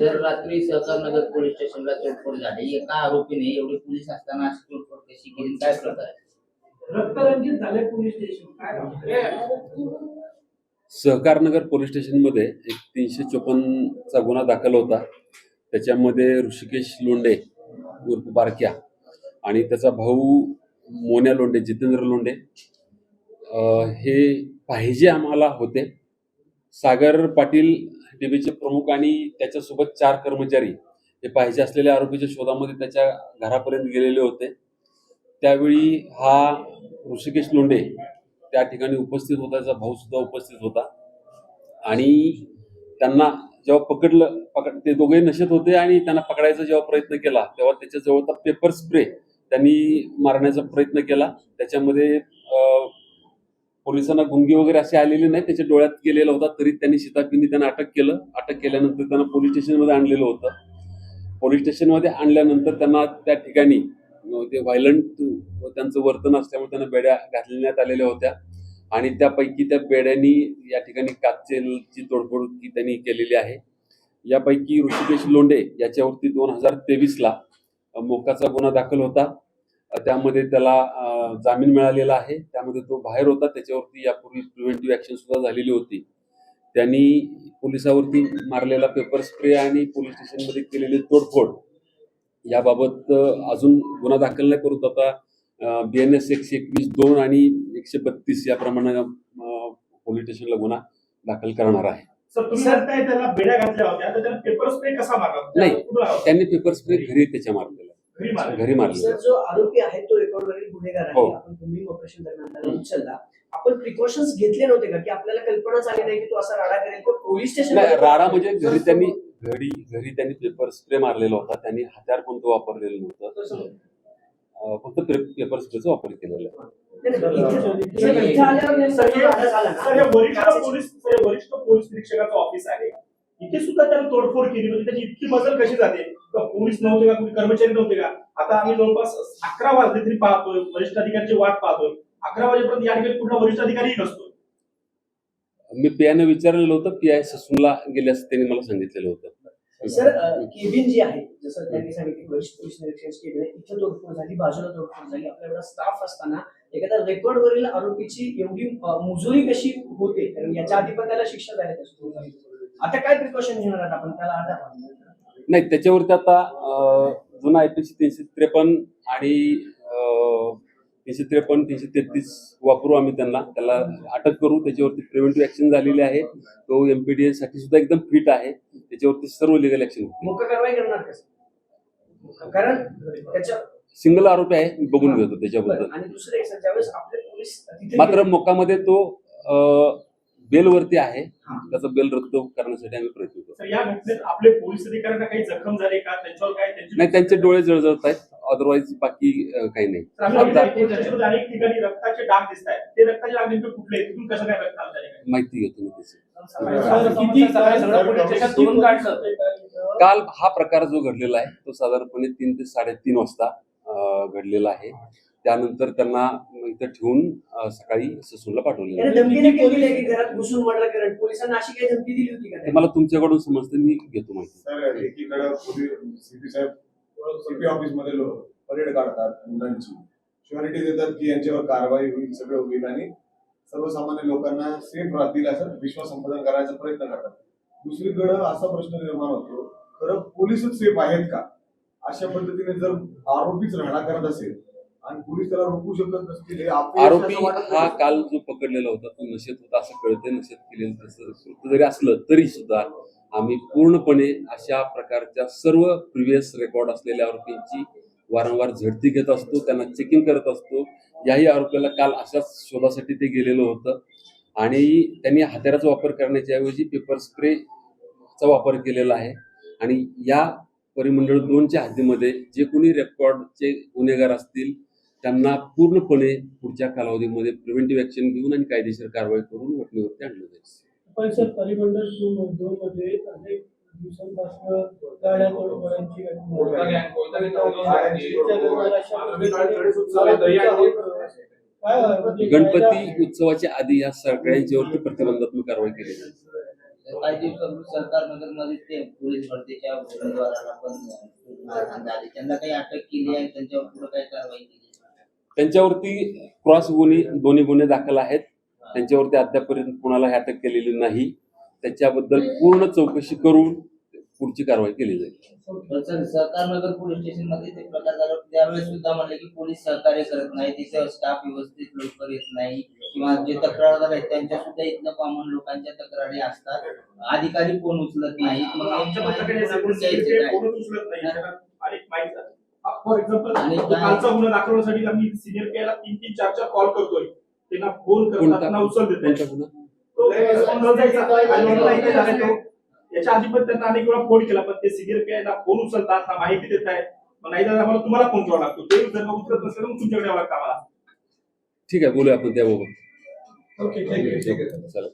तर रात्री सहकारनगर पोलीस स्टेशनला तोडफोड झाली. एका आरोपीने एवढे पोलीस असताना अशी तोडफोड कशी केली? काय प्रकार आहे? रक्तरंजित झाले पोलीस स्टेशन. काय म्हणतो? सहकारनगर पोलीस स्टेशनमध्ये एक तीनशे चोपन्नचा गुन्हा दाखल होता. त्याच्यामध्ये ऋषिकेश लोंढे उर्फ बारक्या आणि त्याचा भाऊ मोन्या लोंढे जितेंद्र अं, हे पाहिजे आम्हाला होते. सागर पाटील डीबीचे प्रमुख आणि त्याच्यासोबत चार कर्मचारी हे पाहिजे असलेल्या आरोपीच्या शोधामध्ये त्याच्या घरापर्यंत गेलेले होते. त्यावेळी हा ऋषिकेश लोंढे त्या ठिकाणी उपस्थित होता त्याचा भाऊ सुद्धा उपस्थित होता. आणि त्यांना जेव्हा पकडलं पकड ते दोघे नशेत होते आणि त्यांना पकडायचा जेव्हा प्रयत्न केला तेव्हा त्याच्याजवळचा पेपर स्प्रे त्यांनी मारण्याचा प्रयत्न केला. त्याच्यामध्ये अं, पोलिसांना गुंगी वगैरे असे आलेले नाही. त्याच्या डोळ्यात गेलेला होता तरी त्यांनी शिताफीने त्यांना अटक केलं. अटक केल्यानंतर त्यांना पोलीस स्टेशनमध्ये आणलेलं होतं. पोलीस स्टेशनमध्ये आणल्यानंतर त्यांना त्या ठिकाणी ते व्हायलंट त्यांचं वर्तन असल्यामुळे त्यांना बेड्या घालण्यात आलेल्या होत्या. आणि त्यापैकी त्या बेड्यांनी या ठिकाणी काचेची तोडफोड त्यांनी केलेली आहे. यापैकी ऋषिकेश लोंडे याच्यावरती दोन हजार तेवीसला मोकाचा गुन्हा दाखल होता. त्यामध्ये त्याला जामीन मिळालेला आहे. त्यामध्ये तो बाहेर होता. त्याच्यावरती यापूर्वी प्रिव्हेंटिव्ह ॲक्शन सुद्धा झालेली होती. त्यांनी पोलिसावरती मारलेला पेपर स्प्रे आणि पोलीस स्टेशनमध्ये केलेली तोडफोड याबाबत अजून गुन्हा दाखल नाही परंतु आता बी एन एस एकशे एकवीस दोन आणि एकशे बत्तीस याप्रमाणे अ, पोलीस स्टेशनला गुन्हा दाखल करणार आहे. सर तुम्ही म्हणताय त्याला बेड्या घातल्या होत्या. तर त्याला पेपर स्प्रे कसा मारला? नाही. त्यांनी पेपर स्प्रे घरी त्याच्या मारलेला घरी मारला. सर जो आरोपी आहे तो रेकॉर्डवरील गुन्हेगार हो. आहे आपण तुम्ही ऑपरेशन दरम्यान त्याला उचलला. आपण प्रिकॉशन्स घेतले नव्हते का? की आपल्याला कल्पनाच आली नाही की तो असा राडा करेल तो पोलीस स्टेशन राडा म्हणजे घरी त्यांनी घरी घरी त्यांनी पेपर स्प्रे मारलेला होता. त्यांनी हत्यार कोणतं वापरलेलं नव्हतं. फक्त पेपर स्प्रेचा वापर केलेला आहे. हे- हे वरिष्ठ पोलीस हे वरिष्ठ पोलीस निरीक्षकाचं ऑफिस आहे. इथे सुद्धा त्याने तोडफोड केली. म्हणजे त्याची इतकी मजल कशी जाते? का पोलीस नव्हते का? कुणी कर्मचारी नव्हते का? आता आम्ही जवळपास अकरा वाजले तरी पाहतोय वरिष्ठ अधिकाऱ्याची वाट पाहतोय. अकरा वाजेपर्यंत या ठिकाणी कुठला वरिष्ठ अधिकारीही नसतो मी पीआयने विचारलेलं होतं पी आय ससूनला गेले असं त्यांनी मला सांगितलेलं होतं. सर केबिन जी आहे जसं त्यांनी सांगितलं वरिष्ठ पोलीस निरीक्षण केबिन आहे इथं तोडफोड झाली बाजूला तोडफोड झाली. आपल्याकडे स्टाफ असताना एखाद्या रेकॉर्डवरील आरोपीची एवढी मुजोरी कशी होते? कारण याच्या आधी पण त्याला शिक्षा झाली. आता काय प्रिकॉशन घेणार आहात आपण? त्याला नाही त्याच्यावरती आता जुना आय पी सी तीनशे त्रेपन्न आणि तीनशे त्रेपन्न तीनशे तेहतीस वापरू आम्ही त्यांना. त्याला अटक करू. त्याच्यावरती प्रिव्हेंटिव्ह ऍक्शन झालेली आहे तो एमपीडीए साठी सुद्धा एकदम फिट आहे. त्याच्यावरती सर्व लिगल ऍक्शन कारवाई करणार कारण त्याच्या सिंगल आरोपी आहे. मी बघून घेतो त्याच्याबद्दल. आणि दुसरं एक सर ज्यावेळेस आपले पोलीस तिथे मात्र मोकामध्ये तो बेलवरती आहे. हा. त्याचा बेल रद्द करण्यासाठी आम्ही प्रयत्न करतो. तर या घटनेत आपले पोलीस अधिकाऱ्यांना काही जखम झाली का? त्यांच्यावर काय त्यांची नाही त्यांचे डोळे जळजळत आहेत. अदरवाईज बाकी काही नाही. तर आम्ही बघितलं की त्यांच्यामध्ये अनेक ठिकाणी रक्ताचे डाग दिसत आहेत. ते रक्ताचे डाग नेमके कुठले आहेत? तिथून कसं काय रक्त आलं त्याने? माहिती घेतो मी काल हा प्रकार जो घडलेला आहे तो साधारणपणे तीन ते साडेतीन वाजता घडलेला आहे. त्यानंतर त्यांना इथं ठेवून सकाळी ससूनला त्याने? मला तुमच्याकडून समजतं मी घेतो माहिती. सर एकीकडे सीपी साहेब सीपी ऑफिसमध्ये लोक परेड काढतात मुलांची. शुअरिटी देतात की यांच्यावर कारवाई होईल सगळं होईल आणि सर्वसामान्य लोकांना सेफ राहतील असं विश्वास संपादन करायचा प्रयत्न करतात. दुसरीकडे असा प्रश्न निर्माण होतो खरं पोलीसच सेफ आहेत का? अशा पद्धतीने जर आरोपीच राहणा करत असेल आरोपी हा. काल जो पकडलेला होता तो नशेत होता असं कळतंय नशेत केलेलं तसं. जरी असलं तरी सुद्धा आम्ही पूर्णपणे अशा प्रकारच्या सर्व प्रिव्हियस रेकॉर्ड असलेल्या आरोपींची वारंवार झडती घेत असतो त्यांना चेकिंग करत असतो. याही आरोपीला काल अशाच शोधासाठी ते गेलेलं होतं. आणि त्यांनी हत्याराचा वापर करण्याच्या ऐवजी पेपर स्प्रेचा वापर केलेला आहे. आणि या परिमंडळ दोनच्या हद्दीमध्ये जे कोणी रेकॉर्डचे गुन्हेगार असतील त्यांना पूर्णपणे पुढच्या कालावधीमध्ये प्रिव्हेंटिव्ह ऍक्शन घेऊन आणि कायदेशीर कारवाई करून वटणीवरती आणलं जाईल. पण सर परिमंडळ दोन दोन मध्ये अनेक दिवसांपासून गाड्या तोडफोडांची गणपती उत्सवाच्या आधी या सगळ्यांच्यावरती प्रतिबंधात्मक कारवाई केली काही दिवसापूर्वी सरकार नगरमध्ये ते पोलीस भरतीच्या पण त्यांना काही अटक केली आहे त्यांच्यावर पुढे काही कारवाई केली त्यांच्यावरती क्रॉस गुन्हे दोन्ही गुन्हे दाखल आहेत. त्यांच्यावरती अद्यापर्यंत कुणाला अटक केलेली नाही. त्याच्याबद्दल पूर्ण चौकशी करून पुढची कारवाई केली जाईल. पण सर सहकार नगर पोलीस स्टेशनमध्ये ते प्रकार झाला त्यावेळेस सुद्धा म्हणले की पोलीस सहकार्य करत नाही तिथे स्टाफ व्यवस्थित लवकर येत नाही किंवा जे तक्रारदार आहेत त्यांच्या सुद्धा इथनं कॉमन लोकांच्या तक्रारी असतात. अधिकारी कोण उचलत नाही मग आमच्या फॉर एक्झाम्पल आणि काय- कालचा गुन्हा दाखवण्यासाठी आम्ही सिनियर पीआयला तीन तीन चार चार कॉल करतोय. त्यांना फोन करतात कोणता? त्यांना उचल देत कोणता गुन्हा तो response द्यायचा. आणि म्हणून इथे झालाय तो. याच्या आधी पण त्यांना अनेक वेळा फोन केला पण ते सिनियर पीआयला फोन उचलतात ना माहिती देत आहेत. मग नाही तर आम्हाला तुम्हाला फोन करावा लागतो. ते जर का उचलत नसेल तर मग तुमच्याकडे यावं लागतं आम्हाला. ठीक आहे बोलूया आपण त्याबाबत ओके थँक्यू चला